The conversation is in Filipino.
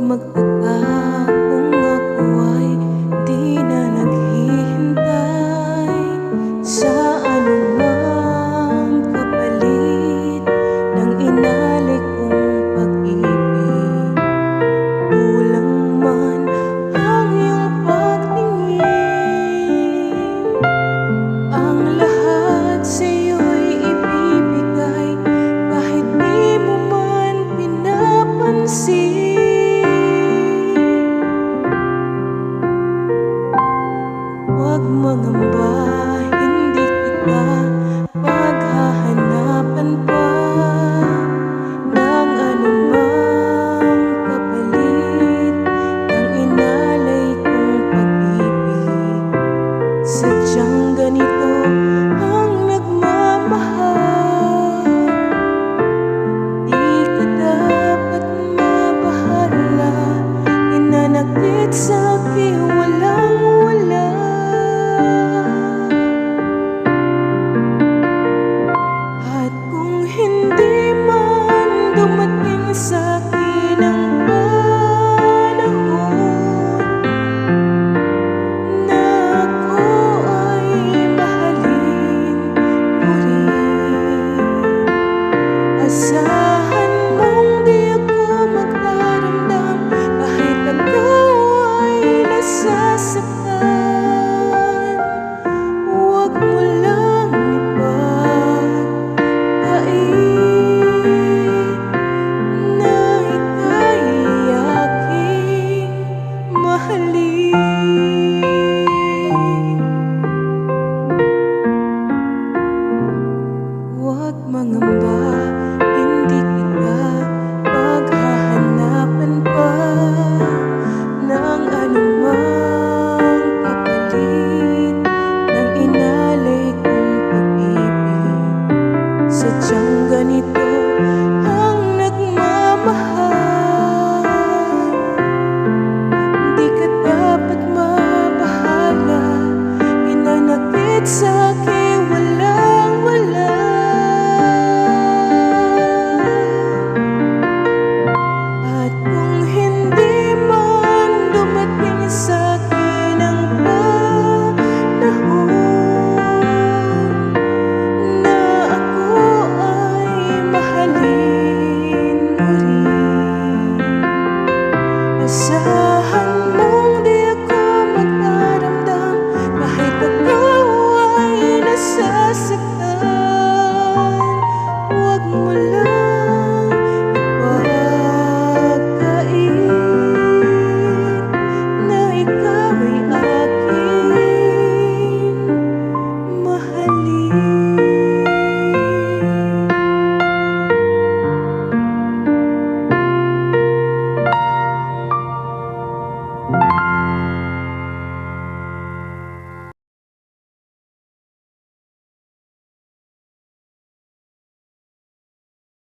mag-iba nang ba hindi kita paghahanapan pa. Ng anumang kapalit ng inalay kong pag-ibig sadyang ganito ang nagmamahal. Di ka dapat mabahala inanakit sa kiwa. mood. side